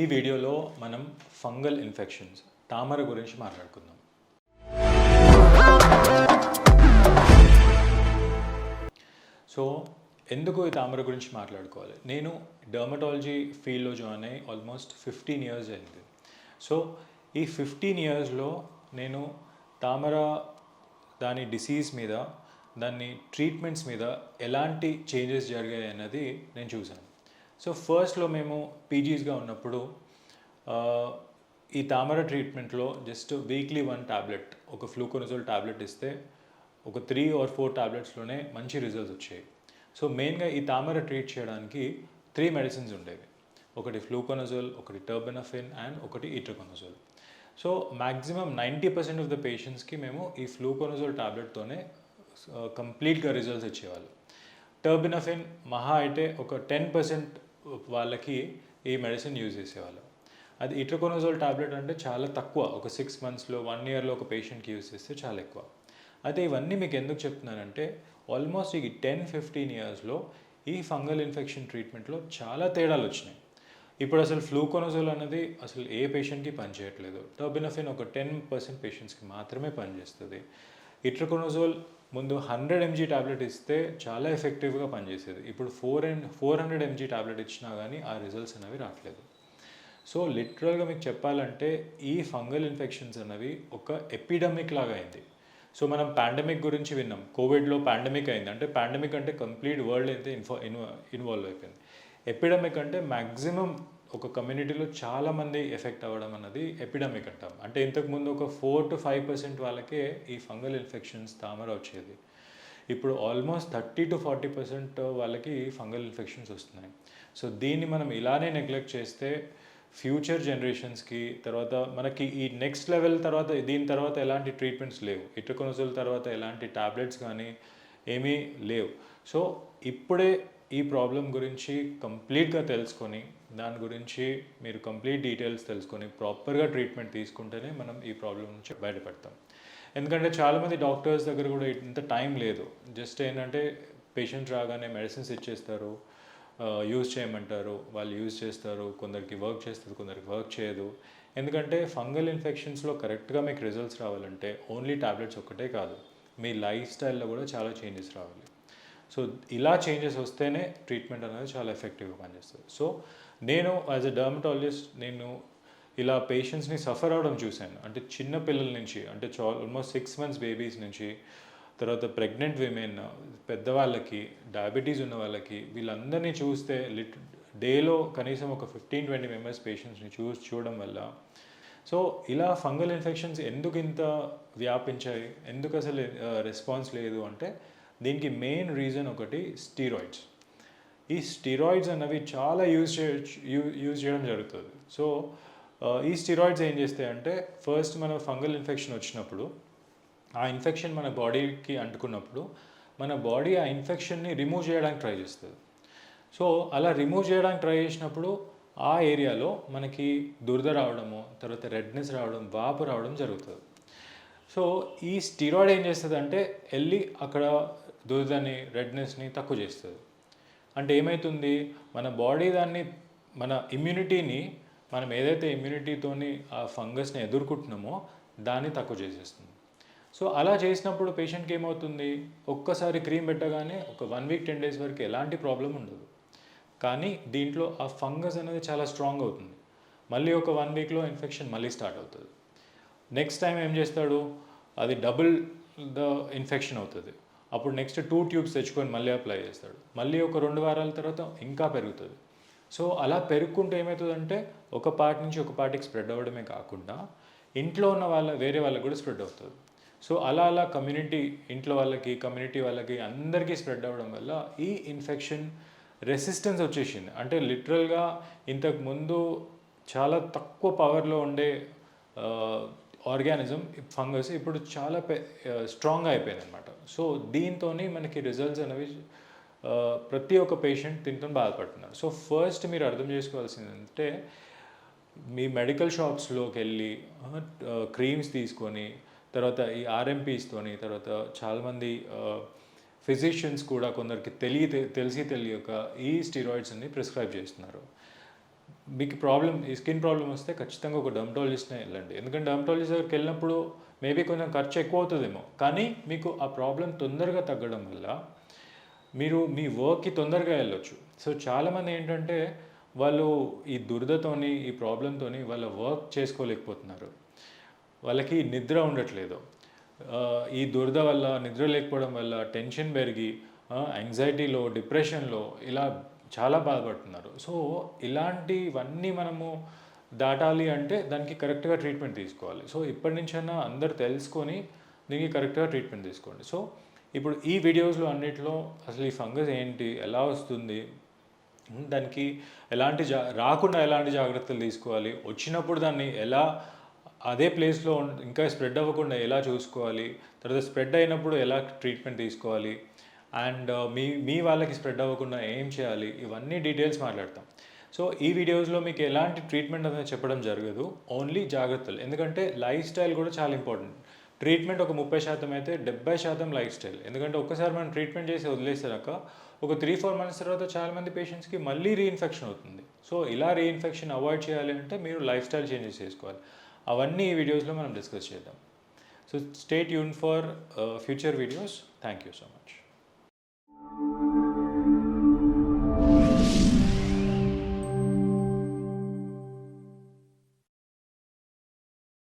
ఈ వీడియోలో మనం ఫంగల్ ఇన్ఫెక్షన్స్ తామర గురించి మాట్లాడుకుందాం. సో ఎందుకు ఈ తామర గురించి మాట్లాడుకోవాలి? నేను డర్మటాలజీ ఫీల్డ్లో జాయిన్ అయ్యి ఆల్మోస్ట్ ఫిఫ్టీన్ ఇయర్స్ అయింది. సో ఈ ఫిఫ్టీన్ ఇయర్స్లో నేను తామర దాని డిసీజ్ మీద దాన్ని ట్రీట్మెంట్స్ మీద ఎలాంటి చేంజెస్ జరిగాయి అన్నది నేను చూశాను. సో ఫస్ట్లో మేము పీజీస్గా ఉన్నప్పుడు ఈ తామర ట్రీట్మెంట్లో జస్ట్ వీక్లీ వన్ టాబ్లెట్ ఒక ఫ్లూకోనజోల్ టాబ్లెట్ ఇస్తే ఒక త్రీ ఆర్ ఫోర్ టాబ్లెట్స్లోనే మంచి రిజల్ట్స్ వచ్చాయి. సో మెయిన్గా ఈ తామర ట్రీట్ చేయడానికి త్రీ మెడిసిన్స్ ఉండేవి. ఒకటి ఫ్లూకోనజోల్ ఒకటి టర్బెనఫిన్ అండ్ ఒకటి itraconazole so maximum ninety percent of the పేషెంట్స్కి మేము ఈ ఫ్లూకోనజోల్ ట్యాబ్లెట్తోనే కంప్లీట్గా రిజల్ట్స్ ఇచ్చేవాళ్ళు. టర్బినఫిన్ మహా అయితే ఒక టెన్ పర్సెంట్ వాళ్ళకి ఈ మెడిసిన్ యూజ్ చేసేవాళ్ళు. అది ఇట్రకోనోజోల్ టాబ్లెట్ అంటే చాలా తక్కువ. ఒక సిక్స్ మంత్స్లో వన్ ఇయర్లో ఒక పేషెంట్కి యూజ్ చేస్తే చాలా ఎక్కువ. అయితే ఇవన్నీ మీకు ఎందుకు చెప్తున్నానంటే ఆల్మోస్ట్ ఈ టెన్ ఫిఫ్టీన్ ఇయర్స్లో ఈ ఫంగల్ ఇన్ఫెక్షన్ ట్రీట్మెంట్లో చాలా తేడాలు వచ్చినాయి. ఇప్పుడు అసలు ఫ్లూకోనజోల్ అనేది అసలు ఏ పేషెంట్కి పనిచేయట్లేదు. టర్బినఫిన్ ఒక టెన్ పర్సెంట్ పేషెంట్స్కి మాత్రమే పనిచేస్తుంది. ఇట్రకోనజోల్ ముందు హండ్రెడ్ ఎంజీ టాబ్లెట్ ఇస్తే చాలా ఎఫెక్టివ్గా పనిచేసేది. ఇప్పుడు four and four hundred MG tablet ఇచ్చినా కానీ ఆ రిజల్ట్స్ అనేవి రావట్లేదు సో లిటరల్గా మీకు చెప్పాలంటే ఈ ఫంగల్ ఇన్ఫెక్షన్స్ అనేవి ఒక ఎపిడమిక్ లాగా అయింది. సో మనం పాండమిక్ గురించి విన్నాం. కోవిడ్లో పాండమిక్ అయింది. అంటే పాండమిక్ అంటే కంప్లీట్ వరల్డ్ అయితే ఇన్ఫో ఇన్వాల్వ్ అయిపోయింది. ఎపిడమిక్ అంటే మ్యాక్సిమం ఒక కమ్యూనిటీలో చాలామంది ఎఫెక్ట్ అవ్వడం అన్నది ఎపిడమిక్ అంటాం. అంటే ఇంతకుముందు ఒక ఫోర్ టు ఫైవ్ పర్సెంట్ వాళ్ళకే ఈ ఫంగల్ ఇన్ఫెక్షన్స్ తామర వచ్చేది. ఇప్పుడు almost thirty to forty percent వాళ్ళకి ఫంగల్ ఇన్ఫెక్షన్స్ వస్తున్నాయి. సో దీన్ని మనం ఇలానే నెగ్లెక్ట్ చేస్తే ఫ్యూచర్ జనరేషన్స్కి తర్వాత మనకి ఈ నెక్స్ట్ లెవెల్ తర్వాత దీని తర్వాత ఎలాంటి ట్రీట్మెంట్స్ లేవు. ఇట్రకొనజోల్ తర్వాత ఎలాంటి టాబ్లెట్స్ కానీ ఏమీ లేవు. సో ఇప్పుడే ఈ ప్రాబ్లం గురించి కంప్లీట్గా తెలుసుకొని దాని గురించి మీరు కంప్లీట్ డీటెయిల్స్ తెలుసుకొని ప్రాపర్గా ట్రీట్మెంట్ తీసుకుంటేనే మనం ఈ ప్రాబ్లం నుంచి బయటపడతాం. ఎందుకంటే చాలామంది డాక్టర్స్ దగ్గర కూడా ఇంత టైం లేదు. జస్ట్ ఏంటంటే పేషెంట్ రాగానే మెడిసిన్స్ ఇచ్చేస్తారు యూజ్ చేయమంటారు వాళ్ళు యూజ్ చేస్తారు కొందరికి వర్క్ చేస్తారు కొందరికి వర్క్ చేయదు. ఎందుకంటే ఫంగల్ ఇన్ఫెక్షన్స్లో కరెక్ట్గా మీకు రిజల్ట్స్ రావాలంటే ఓన్లీ టాబ్లెట్స్ ఒక్కటే కాదు. మీ లైఫ్ స్టైల్లో కూడా చాలా చేంజెస్ రావాలి. సో ఇలా చేంజెస్ వస్తేనే ట్రీట్మెంట్ అనేది చాలా ఎఫెక్టివ్గా పనిచేస్తుంది. సో నేను యాజ్ ఎ డర్మటాలజిస్ట్ నేను ఇలా పేషెంట్స్ని సఫర్ అవడం చూశాను. అంటే చిన్న పిల్లల నుంచి అంటే ఆల్మోస్ట్ సిక్స్ మంత్స్ బేబీస్ నుంచి తర్వాత ప్రెగ్నెంట్ విమెన్ పెద్దవాళ్ళకి డయాబెటీస్ ఉన్న వాళ్ళకి వీళ్ళందరినీ చూస్తే లిట్ డేలో కనీసం ఒక ఫిఫ్టీన్ ట్వంటీ మెంబర్స్ పేషెంట్స్ని చూ చూడడం వల్ల సో ఇలా ఫంగల్ ఇన్ఫెక్షన్స్ ఎందుకు ఇంత వ్యాపించాయి? ఎందుకు అసలు రెస్పాన్స్ లేదు అంటే దీనికి మెయిన్ రీజన్ ఒకటి స్టీరాయిడ్స్ ఈ స్టీరాయిడ్స్ అన్నవి చాలా యూజ్ చే యూజ్ చేయడం జరుగుతుంది. సో ఈ స్టీరాయిడ్స్ ఏం చేస్తాయంటే ఫస్ట్ మన ఫంగల్ ఇన్ఫెక్షన్ వచ్చినప్పుడు ఆ ఇన్ఫెక్షన్ మన బాడీకి అంటుకున్నప్పుడు మన బాడీ ఆ ఇన్ఫెక్షన్ని రిమూవ్ చేయడానికి ట్రై చేస్తుంది. సో అలా రిమూవ్ చేయడానికి ట్రై చేసినప్పుడు ఆ ఏరియాలో మనకి దురద రావడము తర్వాత రెడ్నెస్ రావడం వాపు రావడం జరుగుతుంది. సో ఈ స్టీరాయిడ్ ఏం చేస్తుంది అంటే వెళ్ళి అక్కడ దురదని రెడ్నెస్ని తక్కువ చేస్తుంది. అంటే ఏమవుతుంది మన బాడీ దాన్ని మన ఇమ్యూనిటీని మనం ఏదైతే ఇమ్యూనిటీతోని ఆ ఫంగస్ని ఎదుర్కొంటున్నామో దాన్ని తక్కువ చేసేస్తుంది. సో అలా చేసినప్పుడు పేషెంట్కి ఏమవుతుంది? ఒక్కసారి క్రీమ్ పెట్టగానే ఒక వన్ వీక్ టెన్ డేస్ వరకు ఎలాంటి ప్రాబ్లం ఉండదు. కానీ దీంట్లో ఆ ఫంగస్ అనేది చాలా స్ట్రాంగ్ అవుతుంది. మళ్ళీ ఒక వన్ వీక్లో ఇన్ఫెక్షన్ మళ్ళీ స్టార్ట్ అవుతుంది. నెక్స్ట్ టైం ఏం చేస్తాడు? అది డబుల్ ద ఇన్ఫెక్షన్ అవుతుంది. అప్పుడు నెక్స్ట్ టూ ట్యూబ్స్ తెచ్చుకొని మళ్ళీ అప్లై చేస్తాడు. మళ్ళీ ఒక రెండు వారాల తర్వాత ఇంకా పెరుగుతుంది. సో అలా పెరుగుకుంటే ఏమవుతుందంటే ఒక పార్ట్ నుంచి ఒక పార్టీకి స్ప్రెడ్ అవ్వడమే కాకుండా ఇంట్లో ఉన్న వాళ్ళ వేరే వాళ్ళకి కూడా స్ప్రెడ్ అవుతుంది. సో అలా అలా కమ్యూనిటీ ఇంట్లో వాళ్ళకి కమ్యూనిటీ వాళ్ళకి అందరికీ స్ప్రెడ్ అవ్వడం వల్ల ఈ ఇన్ఫెక్షన్ రెసిస్టెన్స్ వచ్చేసింది. అంటే లిటరల్గా ఇంతకుముందు చాలా తక్కువ పవర్లో ఉండే ఆర్గానిజం ఫంగస్ ఇప్పుడు చాలా పె స్ట్రాంగ్ అయిపోయింది అనమాట సో దీంతో మనకి రిజల్ట్స్ అనేవి ప్రతి ఒక్క పేషెంట్ దీంతో బాధపడుతున్నారు. సో ఫస్ట్ మీరు అర్థం చేసుకోవాల్సింది అంటే మీ మెడికల్ షాప్స్లోకి వెళ్ళి క్రీమ్స్ తీసుకొని తర్వాత ఈ ఆర్ఎంపీస్తోని తర్వాత చాలామంది ఫిజిషియన్స్ కూడా కొందరికి తెలియ తెలిసి తెలియక ఈ స్టీరాయిడ్స్ని ప్రిస్క్రైబ్ చేస్తున్నారు. మీకు ప్రాబ్లం ఈ స్కిన్ ప్రాబ్లం వస్తే ఖచ్చితంగా ఒక డర్మటాలజిస్ట్నే వెళ్ళండి. ఎందుకంటే డర్మటాలజిస్ట్ దగ్గరికి వెళ్ళినప్పుడు మేబీ కొంచెం ఖర్చు ఎక్కువ అవుతుందేమో. కానీ మీకు ఆ ప్రాబ్లం తొందరగా తగ్గడం వల్ల మీరు మీ వర్క్కి తొందరగా వెళ్ళొచ్చు. సో చాలామంది ఏంటంటే వాళ్ళు ఈ దురదతోని ఈ ప్రాబ్లంతోని వాళ్ళ వర్క్ చేసుకోలేకపోతున్నారు. వాళ్ళకి నిద్ర ఉండట్లేదు. ఈ దురద వల్ల నిద్ర లేకపోవడం వల్ల టెన్షన్ పెరిగి యాంగ్జైటీలో డిప్రెషన్లో ఇలా చాలా బాధపడుతున్నారు సో ఇలాంటివన్నీ మనము దాటాలి అంటే దానికి కరెక్ట్గా ట్రీట్మెంట్ తీసుకోవాలి. సో ఇప్పటి నుంచైనా అందరు తెలుసుకొని దీనికి కరెక్ట్గా ట్రీట్మెంట్ తీసుకోండి. సో ఇప్పుడు ఈ వీడియోస్లో అన్నిట్లో అసలు ఈ ఫంగస్ ఏంటి ఎలా వస్తుంది దానికి ఎలాంటి జా రాకుండా ఎలాంటి జాగ్రత్తలు తీసుకోవాలి వచ్చినప్పుడు దాన్ని ఎలా అదే ప్లేస్లో ఇంకా స్ప్రెడ్ అవ్వకుండా ఎలా చూసుకోవాలి తర్వాత స్ప్రెడ్ అయినప్పుడు ఎలా ట్రీట్మెంట్ తీసుకోవాలి అండ్ uh, మీ మీ వాళ్ళకి స్ప్రెడ్ అవ్వకుండా ఏం చేయాలి? ఇవన్నీ డీటెయిల్స్ మాట్లాడతాం. సో ఈ వీడియోస్లో మీకు ఎలాంటి ట్రీట్మెంట్ అనేది చెప్పడం జరగదు. ఓన్లీ జాగ్రత్తలు. ఎందుకంటే లైఫ్ స్టైల్ కూడా చాలా ఇంపార్టెంట్ ట్రీట్మెంట్ ఒక ముప్పై శాతం అయితే డెబ్బై శాతం లైఫ్ స్టైల్ ఎందుకంటే ఒక్కసారి మనం ట్రీట్మెంట్ చేసి వదిలేసాక ఒక త్రీ ఫోర్ మంత్స్ తర్వాత చాలామంది పేషెంట్స్కి మళ్ళీ రీఇన్ఫెక్షన్ అవుతుంది. సో ఇలా రీఇన్ఫెక్షన్ అవాయిడ్ చేయాలి అంటే మీరు లైఫ్ స్టైల్ చేంజెస్ చేసుకోవాలి. అవన్నీ ఈ వీడియోస్లో మనం డిస్కస్ చేద్దాం. So stay tune for future videos thank you so much